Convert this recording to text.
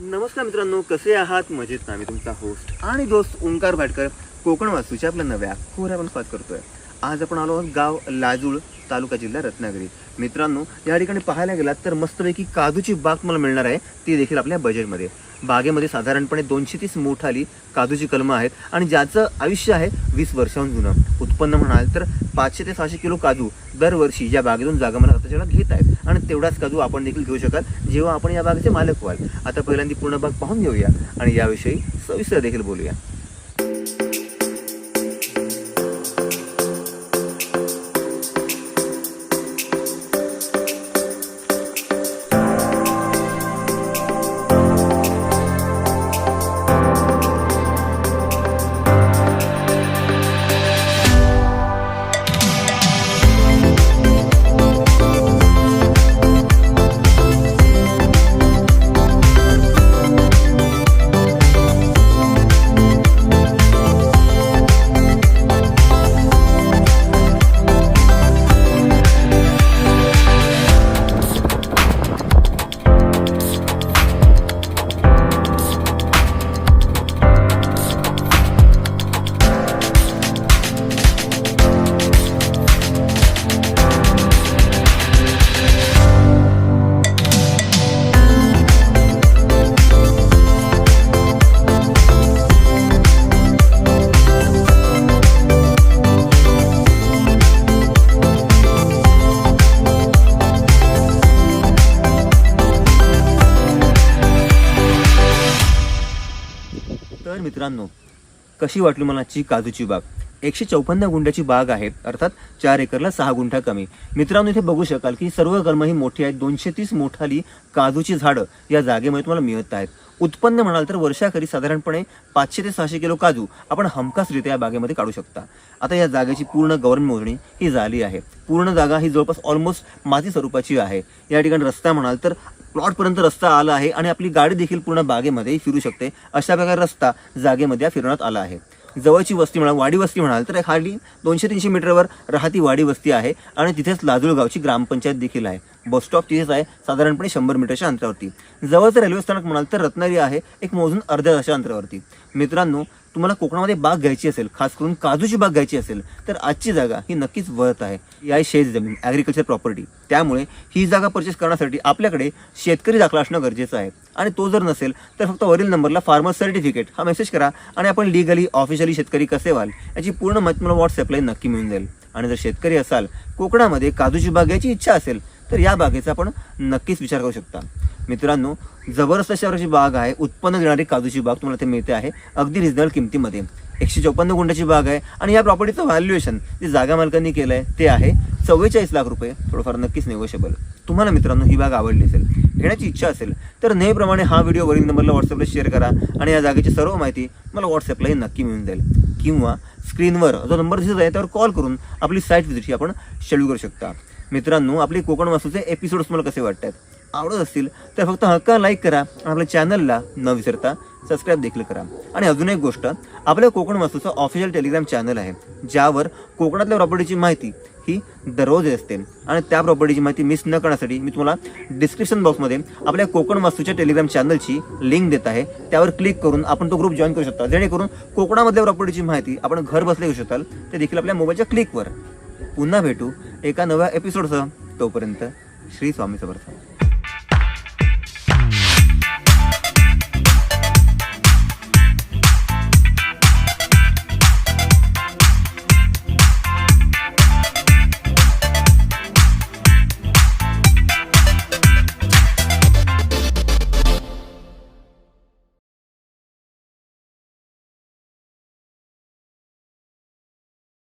नमस्कार मित्रांनो कसे आहात? मजेत ना मी तुमचा होस्ट आणि दोस्त ओंकार भाटकर. कोकण वास्तूच्या आपल्या नव्या कोऱ्या आपण स्वागत करतोय. आज आपण आलो आहोत गाव लाजूळ तालुका जिल्हा रत्नागिरी. मित्रांनो या ठिकाणी पाहायला गेलात तर मस्तपैकी काजूची बाग मला मिळणार आहे. ती देखील आपल्या बजेटमध्ये बागेमध्ये साधारणपणे दोनशे तीस मोठाली काजूची कलमं आहेत आणि ज्याचं आयुष्य आहे वीस वर्षाहून जुनं. उत्पन्न म्हणाल तर पाचशे ते सहाशे किलो काजू दरवर्षी या बागेतून जागा मला स्वतःच्या घेत आहेत. आणि तेवढाच काजू आपण देखील घेऊ शकाल जेव्हा आपण या बागेचे मालक व्हाल. आता पहिल्यांदा पूर्ण बाग पाहून घेऊया आणि याविषयी सविस्तर देखील बोलूया. तर मित्रांनो कशी वाटली मलाची काजूची बाग? एकशे चौपन्न गुंठ्याची बाग आहे अर्थात चार एकरला सहा गुंठा कमी. मित्रांनो इथे बघू शकाल की सर्व कलमं ही मोठी आहेत. दोनशे तीस मोठाली काजूची झाडं या जागेमध्ये तुम्हाला मिळत आहेत. उत्पन्न म्हणाल तर वर्षाखरी साधारणपणे पाचशे ते सहाशे किलो काजू आपण हमखासरित्या या बागेमध्ये काढू शकता. आता या जागेची पूर्ण गव्हर्नमेंट मोजणी ही झाली आहे. पूर्ण जागा ही जवळपास ऑलमोस्ट माती स्वरूपाची आहे. या ठिकाणी रस्ता म्हणाल तर प्लॉटपर्यंत रस्ता आला आहे आणि आपली गाडी देखील पूर्ण बागेमध्ये फिरू शकते. अशा प्रकारे रस्ता जागेमध्ये फिरवण्यात आला आहे. जवळची वस्ती म्हणा वाडी वस्ती म्हणाल तर खाली दोनशे तीनशे मीटरवर राहती वाडी वस्ती आहे आणि तिथेच लाजूळगावची ग्रामपंचायत देखील आहे. बस स्टॉप तिथेच आहे. साधारणपणे शंभर मीटरच्या अंतरावरती. जवळचं रेल्वे स्थानक म्हणाल तर रत्नागिरी आहे एक मोजून अर्ध्या तासाच्या अंतरावरती. मित्रांनो तुम्हाला कोकणामध्ये बाग घ्यायची असेल खास करून काजूची बाग घ्यायची असेल तर आजची जागा ही नक्कीच वळत आहे. या आहे शेत जमीन ॲग्रिकल्चर प्रॉपर्टी त्यामुळे ही जागा परचेस करण्यासाठी आपल्याकडे शेतकरी दाखला असणं गरजेचं आहे. आणि तो जर नसेल तर फक्त वरील नंबरला फार्मर सर्टिफिकेट हा मेसेज करा आणि आपण लिगली ऑफिशियली शेतकरी कसे व्हाल याची पूर्ण माहिती मला व्हॉट्सअपला नक्की मिळून जाईल. आणि जर शेतकरी असाल कोकणामध्ये काजूची बाग घ्यायची इच्छा असेल तर या बागेचा आपण नक्कीच विचार करू शकता. मित्रांनो जबरदस्त अशा प्रकारची बाग आहे. उत्पन्न देणारी काजूची बाग तुम्हाला ते मिळते आहे. अगदी रिजनल किमतीमध्ये. एकशे चौपन्न गुंठाची बाग आहे आणि या प्रॉपर्टीचं व्हॅल्युएशन जे जागा मालकांनी केलं आहे ते आहे चव्वेचाळीस लाख रुपये. थोडंफार नक्कीच नेगोशिएबल तुम्हाला मित्रांनो ही बाग आवडली असेल घेण्याची इच्छा असेल तर नेहमीप्रमाणे हा व्हिडिओ वरील नंबरला व्हॉट्सअपला शेअर करा आणि या जागेची सर्व माहिती मला व्हॉट्सअपलाही नक्की मिळून जाईल. किंवा स्क्रीनवर जो नंबर दिसत आहे त्यावर कॉल करून आपली साईट व्हिजिटची आपण शेड्यूल करू शकता. मित्रांनो आपले कोकण वास्तूचे एपिसोड्स मला कसे वाटतात? आवडत असतील तर फक्त हक्का लाईक करा आणि आपल्या चॅनलला न विसरता सबस्क्राईब देखील करा. आणि अजून एक गोष्ट आपल्या कोकण वास्तूचं ऑफिशियल टेलिग्राम चॅनल आहे ज्यावर कोकणातल्या प्रॉपर्टीची माहिती ही दररोज असते. आणि त्या प्रॉपर्टीची माहिती मिस न करण्यासाठी मी तुम्हाला डिस्क्रिप्शन बॉक्समध्ये आपल्या कोकण वास्तूच्या टेलिग्राम चॅनलची लिंक देत आहे. त्यावर क्लिक करून आपण तो ग्रुप जॉईन करू शकता. जेणेकरून कोकणामधल्या प्रॉपर्टीची माहिती आपण घर बसल्या घेऊ शकाल. ते देखील आपल्या मोबाईलच्या क्लिकवर पुन्हा भेटू. एका नव्या एपिसोडसह तोपर्यंत श्री स्वामी समर्थ.